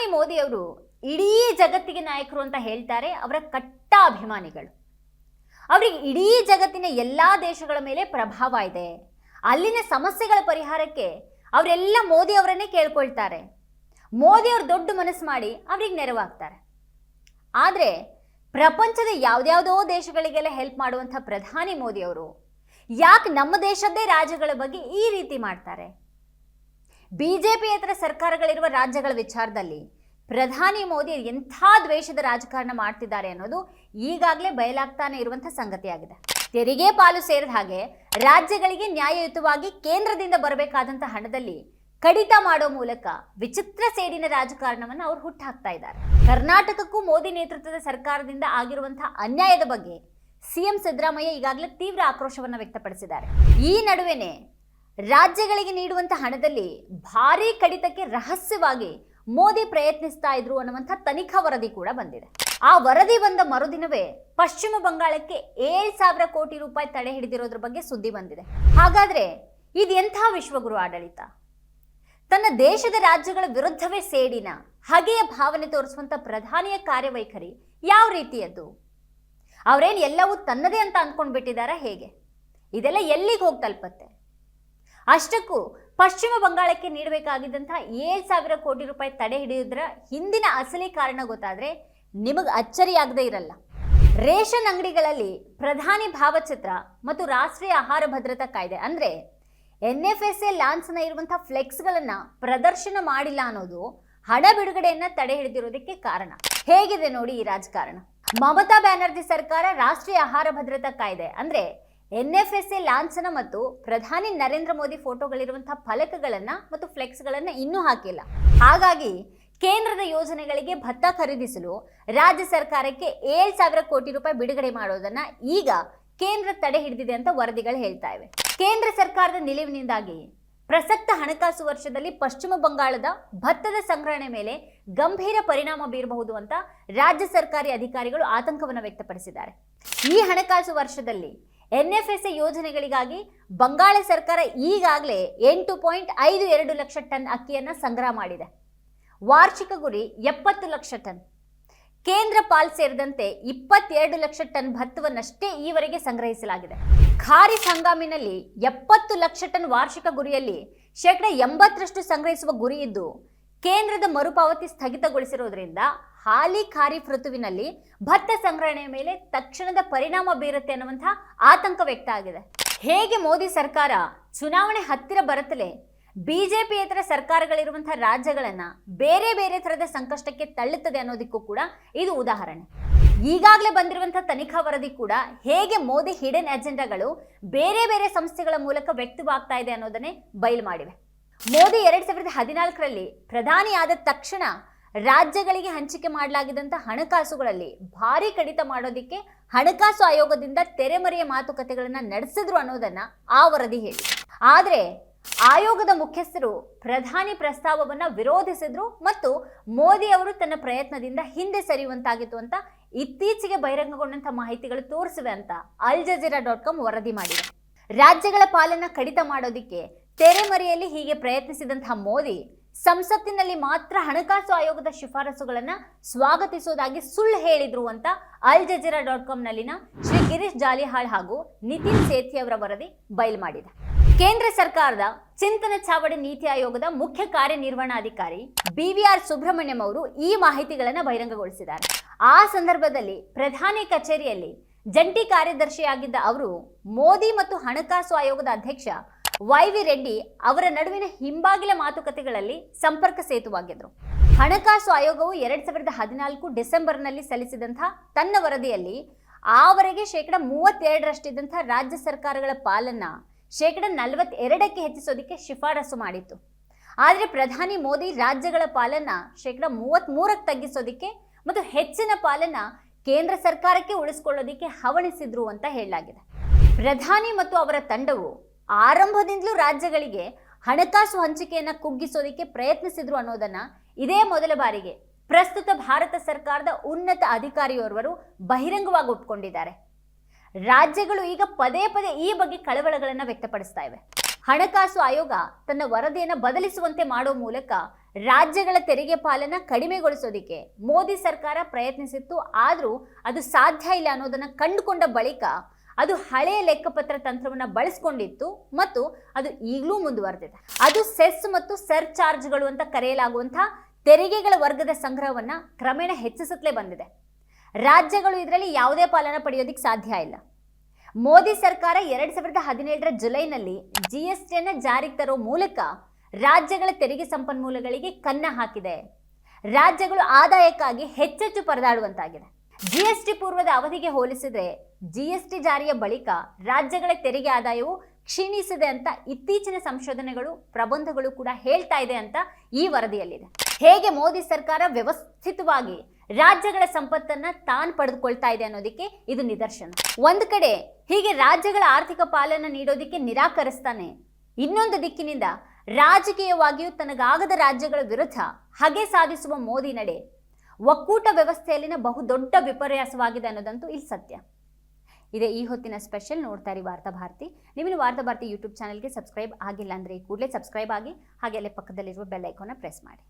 ಪ್ರಧಾನಿ ಮೋದಿ ಅವರು ಇಡೀ ಜಗತ್ತಿಗೆ ನಾಯಕರು ಅಂತ ಹೇಳ್ತಾರೆ ಅವರ ಕಟ್ಟ ಅಭಿಮಾನಿಗಳು. ಅವರಿಗೆ ಇಡೀ ಜಗತ್ತಿನ ಎಲ್ಲಾ ದೇಶಗಳ ಮೇಲೆ ಪ್ರಭಾವ ಇದೆ. ಅಲ್ಲಿನ ಸಮಸ್ಯೆಗಳ ಪರಿಹಾರಕ್ಕೆ ಅವರೆಲ್ಲ ಮೋದಿ ಅವರನ್ನೇ ಕೇಳ್ಕೊಳ್ತಾರೆ. ಮೋದಿ ಅವರು ದೊಡ್ಡ ಮನಸ್ಸು ಮಾಡಿ ಅವ್ರಿಗೆ ನೆರವಾಗ್ತಾರೆ. ಆದರೆ ಪ್ರಪಂಚದ ಯಾವ್ದ್ಯಾವುದೋ ದೇಶಗಳಿಗೆಲ್ಲ ಹೆಲ್ಪ್ ಮಾಡುವಂಥ ಪ್ರಧಾನಿ ಮೋದಿ ಅವರು ಯಾಕೆ ನಮ್ಮ ದೇಶದ್ದೇ ರಾಜ್ಯಗಳ ಬಗ್ಗೆ ಈ ರೀತಿ ಮಾಡ್ತಾರೆ? ಬಿಜೆಪಿಯೇತರ ಸರ್ಕಾರಗಳಿರುವ ರಾಜ್ಯಗಳ ವಿಚಾರದಲ್ಲಿ ಪ್ರಧಾನಿ ಮೋದಿ ಎಂಥ ದ್ವೇಷದ ರಾಜಕಾರಣ ಮಾಡ್ತಿದ್ದಾರೆ ಅನ್ನೋದು ಈಗಾಗಲೇ ಬಯಲಾಗ್ತಾನೆ ಇರುವಂಥ ಸಂಗತಿಯಾಗಿದೆ. ತೆರಿಗೆ ಪಾಲು ಸೇರಿದ ಹಾಗೆ ರಾಜ್ಯಗಳಿಗೆ ನ್ಯಾಯಯುತವಾಗಿ ಕೇಂದ್ರದಿಂದ ಬರಬೇಕಾದಂಥ ಹಣದಲ್ಲಿ ಕಡಿತ ಮಾಡೋ ಮೂಲಕ ವಿಚಿತ್ರ ಸೇಡಿನ ರಾಜಕಾರಣವನ್ನು ಅವರು ಹುಟ್ಟಾಕ್ತಾ ಇದ್ದಾರೆ. ಕರ್ನಾಟಕಕ್ಕೂ ಮೋದಿ ನೇತೃತ್ವದ ಸರ್ಕಾರದಿಂದ ಆಗಿರುವಂತಹ ಅನ್ಯಾಯದ ಬಗ್ಗೆ ಸಿಎಂ ಸಿದ್ದರಾಮಯ್ಯ ಈಗಾಗಲೇ ತೀವ್ರ ಆಕ್ರೋಶವನ್ನು ವ್ಯಕ್ತಪಡಿಸಿದ್ದಾರೆ. ಈ ನಡುವೆನೆ ರಾಜ್ಯಗಳಿಗೆ ನೀಡುವಂಥ ಹಣದಲ್ಲಿ ಭಾರೀ ಕಡಿತಕ್ಕೆ ರಹಸ್ಯವಾಗಿ ಮೋದಿ ಪ್ರಯತ್ನಿಸ್ತಾ ಇದ್ರು ಅನ್ನುವಂಥ ತನಿಖಾ ವರದಿ ಕೂಡ ಬಂದಿದೆ. ಆ ವರದಿ ಬಂದ ಮರುದಿನವೇ ಪಶ್ಚಿಮ ಬಂಗಾಳಕ್ಕೆ ಏಳು ಸಾವಿರ ಕೋಟಿ ರೂಪಾಯಿ ತಡೆ ಹಿಡಿದಿರೋದ್ರ ಬಗ್ಗೆ ಸುದ್ದಿ ಬಂದಿದೆ. ಹಾಗಾದ್ರೆ ಇದು ಎಂಥ ವಿಶ್ವಗುರು ಆಡಳಿತ? ತನ್ನ ದೇಶದ ರಾಜ್ಯಗಳ ವಿರುದ್ಧವೇ ಸೇಡಿನ ಹಗೆಯ ಭಾವನೆ ತೋರಿಸುವಂಥ ಪ್ರಧಾನಿಯ ಕಾರ್ಯವೈಖರಿ ಯಾವ ರೀತಿಯದ್ದು? ಅವರೇನು ಎಲ್ಲವೂ ತನ್ನದೇ ಅಂತ ಅಂದ್ಕೊಂಡು ಬಿಟ್ಟಿದ್ದಾರಾ ಹೇಗೆ? ಇದೆಲ್ಲ ಎಲ್ಲಿಗೆ ಹೋಗಿ ತಲುಪತ್ತೆ? ಅಷ್ಟಕ್ಕೂ ಪಶ್ಚಿಮ ಬಂಗಾಳಕ್ಕೆ ನೀಡಬೇಕಾಗಿದ್ದಂತಹ ಏಳು ಸಾವಿರ ಕೋಟಿ ರೂಪಾಯಿ ತಡೆ ಹಿಡಿಯೋದ್ರ ಹಿಂದಿನ ಅಸಲಿ ಕಾರಣ ಗೊತ್ತಾದ್ರೆ ನಿಮಗೆ ಅಚ್ಚರಿಯಾಗದೇ ಇರಲ್ಲ. ರೇಷನ್ ಅಂಗಡಿಗಳಲ್ಲಿ ಪ್ರಧಾನಿ ಭಾವಚಿತ್ರ ಮತ್ತು ರಾಷ್ಟ್ರೀಯ ಆಹಾರ ಭದ್ರತಾ ಕಾಯ್ದೆ ಅಂದ್ರೆ ಎನ್ ಎಫ್ ಎಸ್ ಎ ಲಾನ್ಸ್ನ ಇರುವಂಥ ಫ್ಲೆಕ್ಸ್ಗಳನ್ನ ಪ್ರದರ್ಶನ ಮಾಡಿಲ್ಲ ಅನ್ನೋದು ಹಣ ಬಿಡುಗಡೆಯನ್ನ ತಡೆ ಹಿಡಿದಿರೋದಕ್ಕೆ ಕಾರಣ. ಹೇಗಿದೆ ನೋಡಿ ಈ ರಾಜಕಾರಣ. ಮಮತಾ ಬ್ಯಾನರ್ಜಿ ಸರ್ಕಾರ ರಾಷ್ಟ್ರೀಯ ಆಹಾರ ಭದ್ರತಾ ಕಾಯ್ದೆ ಅಂದ್ರೆ ಎನ್ ಎಫ್ ಎಸ್ ಎ ಲಾಂಛನ ಮತ್ತು ಪ್ರಧಾನಿ ನರೇಂದ್ರ ಮೋದಿ ಫೋಟೋಗಳಿರುವಂತಹ ಫಲಕಗಳನ್ನ ಮತ್ತು ಫ್ಲೆಕ್ಸ್ಗಳನ್ನು ಇನ್ನೂ ಹಾಕಿಲ್ಲ. ಹಾಗಾಗಿ ಕೇಂದ್ರದ ಯೋಜನೆಗಳಿಗೆ ಭತ್ತ ಖರೀದಿಸಲು ರಾಜ್ಯ ಸರ್ಕಾರಕ್ಕೆ ಏಳು ಸಾವಿರ ಕೋಟಿ ರೂಪಾಯಿ ಬಿಡುಗಡೆ ಮಾಡೋದನ್ನ ಈಗ ಕೇಂದ್ರ ತಡೆ ಹಿಡಿದಿದೆ ಅಂತ ವರದಿಗಳು ಹೇಳ್ತಾ ಇವೆ. ಕೇಂದ್ರ ಸರ್ಕಾರದ ನಿಲುವಿನಿಂದಾಗಿ ಪ್ರಸಕ್ತ ಹಣಕಾಸು ವರ್ಷದಲ್ಲಿ ಪಶ್ಚಿಮ ಬಂಗಾಳದ ಭತ್ತದ ಸಂಗ್ರಹಣೆ ಮೇಲೆ ಗಂಭೀರ ಪರಿಣಾಮ ಬೀರಬಹುದು ಅಂತ ರಾಜ್ಯ ಸರ್ಕಾರಿ ಅಧಿಕಾರಿಗಳು ಆತಂಕವನ್ನು ವ್ಯಕ್ತಪಡಿಸಿದ್ದಾರೆ. ಈ ಹಣಕಾಸು ವರ್ಷದಲ್ಲಿ ಎನ್ಎಫ್ಎಸ್ಎ ಯೋಜನೆಗಳಿಗಾಗಿ ಬಂಗಾಳ ಸರ್ಕಾರ ಈಗಾಗಲೇ ಎಂಟು ಪಾಯಿಂಟ್ ಐದು ಎರಡು ಲಕ್ಷ ಟನ್ ಅಕ್ಕಿಯನ್ನು ಸಂಗ್ರಹ ಮಾಡಿದೆ. ವಾರ್ಷಿಕ ಗುರಿ ಎಪ್ಪತ್ತು ಲಕ್ಷ ಟನ್. ಕೇಂದ್ರ ಪಾಲ್ ಸೇರಿದಂತೆ ಇಪ್ಪತ್ತೆರಡು ಲಕ್ಷ ಟನ್ ಭತ್ತವನ್ನಷ್ಟೇ ಈವರೆಗೆ ಸಂಗ್ರಹಿಸಲಾಗಿದೆ. ಖಾರಿಫ್ ಹಂಗಾಮಿನಲ್ಲಿ ಎಪ್ಪತ್ತು ಲಕ್ಷ ಟನ್ ವಾರ್ಷಿಕ ಗುರಿಯಲ್ಲಿ ಶೇಕಡ ಎಂಬತ್ತರಷ್ಟು ಸಂಗ್ರಹಿಸುವ ಗುರಿ ಇದ್ದು ಕೇಂದ್ರದ ಮರುಪಾವತಿ ಸ್ಥಗಿತಗೊಳಿಸಿರುವುದರಿಂದ ಹಾಲಿ ಖಾರಿಫ್ ಋತುವಿನಲ್ಲಿ ಭತ್ತ ಸಂಗ್ರಹಣೆಯ ಮೇಲೆ ತಕ್ಷಣದ ಪರಿಣಾಮ ಬೀರುತ್ತೆ ಅನ್ನುವಂತಹ ಆತಂಕ ವ್ಯಕ್ತ ಆಗಿದೆ. ಹೇಗೆ ಮೋದಿ ಸರ್ಕಾರ ಚುನಾವಣೆ ಹತ್ತಿರ ಬರುತ್ತಲೇ ಬಿಜೆಪಿಯೇತರ ಸರ್ಕಾರಗಳಿರುವಂತಹ ರಾಜ್ಯಗಳನ್ನ ಬೇರೆ ಬೇರೆ ತರದ ಸಂಕಷ್ಟಕ್ಕೆ ತಳ್ಳುತ್ತದೆ ಅನ್ನೋದಕ್ಕೂ ಕೂಡ ಇದು ಉದಾಹರಣೆ. ಈಗಾಗಲೇ ಬಂದಿರುವಂತಹ ತನಿಖಾ ವರದಿ ಕೂಡ ಹೇಗೆ ಮೋದಿ ಹಿಡನ್ ಅಜೆಂಡಾಗಳು ಬೇರೆ ಬೇರೆ ಸಂಸ್ಥೆಗಳ ಮೂಲಕ ವ್ಯಕ್ತವಾಗ್ತಾ ಇದೆ ಅನ್ನೋದನ್ನೇ ಬಯಲು ಮಾಡಿವೆ. ಮೋದಿ ಎರಡ್ ಸಾವಿರದ ಹದಿನಾಲ್ಕರಲ್ಲಿ ಪ್ರಧಾನಿ ಆದ ತಕ್ಷಣ ರಾಜ್ಯಗಳಿಗೆ ಹಂಚಿಕೆ ಮಾಡಲಾಗಿದ್ದಂಥ ಹಣಕಾಸುಗಳಲ್ಲಿ ಭಾರಿ ಕಡಿತ ಮಾಡೋದಿಕ್ಕೆ ಹಣಕಾಸು ಆಯೋಗದಿಂದ ತೆರೆಮರೆಯ ಮಾತುಕತೆಗಳನ್ನ ನಡೆಸಿದ್ರು ಅನ್ನೋದನ್ನ ಆ ವರದಿ ಹೇಳಿ ಆದರೆ ಆಯೋಗದ ಮುಖ್ಯಸ್ಥರು ಪ್ರಧಾನಿ ಪ್ರಸ್ತಾವವನ್ನ ವಿರೋಧಿಸಿದ್ರು ಮತ್ತು ಮೋದಿ ಅವರು ತನ್ನ ಪ್ರಯತ್ನದಿಂದ ಹಿಂದೆ ಸರಿಯುವಂತಾಗಿತ್ತು ಅಂತ ಇತ್ತೀಚೆಗೆ ಬಹಿರಂಗಗೊಂಡಂತ ಮಾಹಿತಿಗಳು ತೋರಿಸಿವೆ ಅಂತ ಅಲ್ ಜಜೀರಾ ಡಾಟ್ ಕಾಮ್ ವರದಿ ಮಾಡಿದೆ. ರಾಜ್ಯಗಳ ಪಾಲನ್ನ ಕಡಿತ ಮಾಡೋದಿಕ್ಕೆ ತೆರೆಮರೆಯಲ್ಲಿ ಹೀಗೆ ಪ್ರಯತ್ನಿಸಿದಂತಹ ಮೋದಿ ಸಂಸತ್ತಿನಲ್ಲಿ ಮಾತ್ರ ಹಣಕಾಸು ಆಯೋಗದ ಶಿಫಾರಸುಗಳನ್ನ ಸ್ವಾಗತಿಸುವುದಾಗಿ ಸುಳ್ಳು ಹೇಳಿದ್ರು ಅಂತ ಅಲ್ ಜಜೀರಾ ಡಾಟ್ ಕಾಮ್ನಲ್ಲಿನ ಶ್ರೀ ಗಿರೀಶ್ ಜಾಲಿಹಾಳ್ ಹಾಗೂ ನಿತಿನ್ ಸೇಥಿ ಅವರ ವರದಿ ಬಯಲು ಮಾಡಿದೆ. ಕೇಂದ್ರ ಸರ್ಕಾರದ ಚಿಂತನ ಚಾವಡಿ ನೀತಿ ಆಯೋಗದ ಮುಖ್ಯ ಕಾರ್ಯನಿರ್ವಹಣಾಧಿಕಾರಿ ಬಿವಿಆರ್ ಸುಬ್ರಹ್ಮಣ್ಯಂ ಅವರು ಈ ಮಾಹಿತಿಗಳನ್ನು ಬಹಿರಂಗಗೊಳಿಸಿದ್ದಾರೆ. ಆ ಸಂದರ್ಭದಲ್ಲಿ ಪ್ರಧಾನಿ ಕಚೇರಿಯಲ್ಲಿ ಜಂಟಿ ಕಾರ್ಯದರ್ಶಿಯಾಗಿದ್ದ ಅವರು ಮೋದಿ ಮತ್ತು ಹಣಕಾಸು ಆಯೋಗದ ಅಧ್ಯಕ್ಷ ವೈ ವಿ ರೆಡ್ಡಿ ಅವರ ನಡುವಿನ ಹಿಂಬಾಗಿಲ ಮಾತುಕತೆಗಳಲ್ಲಿ ಸಂಪರ್ಕ ಸೇತುವಾಗಿದ್ದರು. ಹಣಕಾಸು ಆಯೋಗವು ಎರಡ್ ಸಾವಿರದ ಹದಿನಾಲ್ಕು ಡಿಸೆಂಬರ್ನಲ್ಲಿ ಸಲ್ಲಿಸಿದಂಥ ತನ್ನ ವರದಿಯಲ್ಲಿ ಆವರೆಗೆ ಶೇಕಡ ಮೂವತ್ತೆರಡರಷ್ಟಿದ್ದಂಥ ರಾಜ್ಯ ಸರ್ಕಾರಗಳ ಪಾಲನ್ನ ಶೇಕಡ ನಲವತ್ತೆರಡಕ್ಕೆ ಹೆಚ್ಚಿಸೋದಕ್ಕೆ ಶಿಫಾರಸು ಮಾಡಿತ್ತು. ಆದರೆ ಪ್ರಧಾನಿ ಮೋದಿ ರಾಜ್ಯಗಳ ಪಾಲನ್ನ ಶೇಕಡ ಮೂವತ್ತ್ಮೂರಕ್ಕೆ ತಗ್ಗಿಸೋದಕ್ಕೆ ಮತ್ತು ಹೆಚ್ಚಿನ ಪಾಲನ್ನ ಕೇಂದ್ರ ಸರ್ಕಾರಕ್ಕೆ ಉಳಿಸ್ಕೊಳ್ಳೋದಕ್ಕೆ ಹವಣಿಸಿದ್ರು ಅಂತ ಹೇಳಲಾಗಿದೆ. ಪ್ರಧಾನಿ ಮತ್ತು ಅವರ ತಂಡವು ಆರಂಭದಿಂದಲೂ ರಾಜ್ಯಗಳಿಗೆ ಹಣಕಾಸು ಹಂಚಿಕೆಯನ್ನು ಕುಗ್ಗಿಸೋದಕ್ಕೆ ಪ್ರಯತ್ನಿಸಿದ್ರು ಅನ್ನೋದನ್ನ ಇದೇ ಮೊದಲ ಬಾರಿಗೆ. ಪ್ರಸ್ತುತ ಭಾರತ ಸರ್ಕಾರದ ಉನ್ನತ ಅಧಿಕಾರಿಯೋರ್ವರು ಬಹಿರಂಗವಾಗಿ ಒಪ್ಕೊಂಡಿದ್ದಾರೆ. ರಾಜ್ಯಗಳು ಈಗ ಪದೇ ಪದೇ ಈ ಬಗ್ಗೆ ಕಳವಳಗಳನ್ನು ವ್ಯಕ್ತಪಡಿಸ್ತಾ ಇವೆ. ಹಣಕಾಸು ಆಯೋಗ ತನ್ನ ವರದಿಯನ್ನು ಬದಲಿಸುವಂತೆ ಮಾಡುವ ಮೂಲಕ ರಾಜ್ಯಗಳ ತೆರಿಗೆ ಪಾಲನ ಕಡಿಮೆಗೊಳಿಸೋದಿಕ್ಕೆ ಮೋದಿ ಸರ್ಕಾರ ಪ್ರಯತ್ನಿಸಿತ್ತು, ಆದರೂ ಅದು ಸಾಧ್ಯ ಇಲ್ಲ ಅನ್ನೋದನ್ನು ಕಂಡುಕೊಂಡ ಬಳಿಕ ಅದು ಹಳೆಯ ಲೆಕ್ಕಪತ್ರ ತಂತ್ರವನ್ನ ಬಳಸ್ಕೊಂಡಿತ್ತು ಮತ್ತು ಅದು ಈಗಲೂ ಮುಂದುವರೆದಿದೆ. ಅದು ಸೆಸ್ ಮತ್ತು ಸರ್ ಚಾರ್ಜ್ಗಳು ಅಂತ ಕರೆಯಲಾಗುವಂತಹ ತೆರಿಗೆಗಳ ವರ್ಗದ ಸಂಗ್ರಹವನ್ನ ಕ್ರಮೇಣ ಹೆಚ್ಚಿಸುತ್ತಲೇ ಬಂದಿದೆ. ರಾಜ್ಯಗಳು ಇದರಲ್ಲಿ ಯಾವುದೇ ಪಾಲನ ಪಡೆಯೋದಿಕ್ಕೆ ಸಾಧ್ಯ ಇಲ್ಲ. ಮೋದಿ ಸರ್ಕಾರ ಎರಡ್ ಸಾವಿರದ ಹದಿನೇಳರ ಜುಲೈನಲ್ಲಿ ಜಿ ಎಸ್ ಟಿಯನ್ನು ಜಾರಿಗೆ ತರೋ ಮೂಲಕ ರಾಜ್ಯಗಳ ತೆರಿಗೆ ಸಂಪನ್ಮೂಲಗಳಿಗೆ ಕನ್ನ ಹಾಕಿದೆ. ರಾಜ್ಯಗಳು ಆದಾಯಕ್ಕಾಗಿ ಹೆಚ್ಚೆಚ್ಚು ಪರದಾಡುವಂತಾಗಿದೆ. ಜಿ ಎಸ್ ಟಿ ಪೂರ್ವದ ಅವಧಿಗೆ ಹೋಲಿಸಿದ್ರೆ ಜಿಎಸ್ಟಿ ಜಾರಿಯ ಬಳಿಕ ರಾಜ್ಯಗಳ ತೆರಿಗೆ ಆದಾಯವು ಕ್ಷೀಣಿಸಿದೆ ಅಂತ ಇತ್ತೀಚಿನ ಸಂಶೋಧನೆಗಳು, ಪ್ರಬಂಧಗಳು ಕೂಡ ಹೇಳ್ತಾ ಇದೆ ಅಂತ ಈ ವರದಿಯಲ್ಲಿದೆ. ಹೇಗೆ ಮೋದಿ ಸರ್ಕಾರ ವ್ಯವಸ್ಥಿತವಾಗಿ ರಾಜ್ಯಗಳ ಸಂಪತ್ತನ್ನ ತಾನು ಪಡೆದುಕೊಳ್ತಾ ಇದೆ ಅನ್ನೋದಕ್ಕೆ ಇದು ನಿದರ್ಶನ. ಒಂದು ಕಡೆ ಹೀಗೆ ರಾಜ್ಯಗಳ ಆರ್ಥಿಕ ಪಾಲನ ನೀಡೋದಕ್ಕೆ ನಿರಾಕರಿಸ್ತಾನೆ, ಇನ್ನೊಂದು ದಿಕ್ಕಿನಿಂದ ರಾಜಕೀಯವಾಗಿಯೂ ತನಗಾಗದ ರಾಜ್ಯಗಳ ವಿರುದ್ಧ ಹಗೆ ಸಾಧಿಸುವ ಮೋದಿ ನಡೆ ಒಕ್ಕೂಟ ವ್ಯವಸ್ಥೆಯಲ್ಲಿನ ಬಹುದೊಡ್ಡ ವಿಪರ್ಯಾಸವಾಗಿದೆ ಅನ್ನೋದಂತೂ ಇಲ್ಲಿ ಸತ್ಯ. ಇದೇ ಈ ಹೊತ್ತಿನ ಸ್ಪೆಷಲ್ ನೋಡ್ತಾ ಇರಿ ವಾರ್ತಾ ಭಾರತಿ. ವಾರ್ತಾಭಾರತಿ ವಾರ್ತಾ ಭಾರತಿ ಯೂಟ್ಯೂಬ್ ಚಾನಲ್ಗೆ ಸಬ್ಸ್ಕ್ರೈಬ್ ಆಗಿಲ್ಲ ಅಂದರೆ ಕೂಡಲೇ ಸಬ್ಸ್ಕ್ರೈಬ್ ಆಗಿ ಹಾಗೆ ಅಲ್ಲೇ ಪಕ್ಕದಲ್ಲಿರುವ ಬೆಲ್ ಪ್ರೆಸ್ ಮಾಡಿ.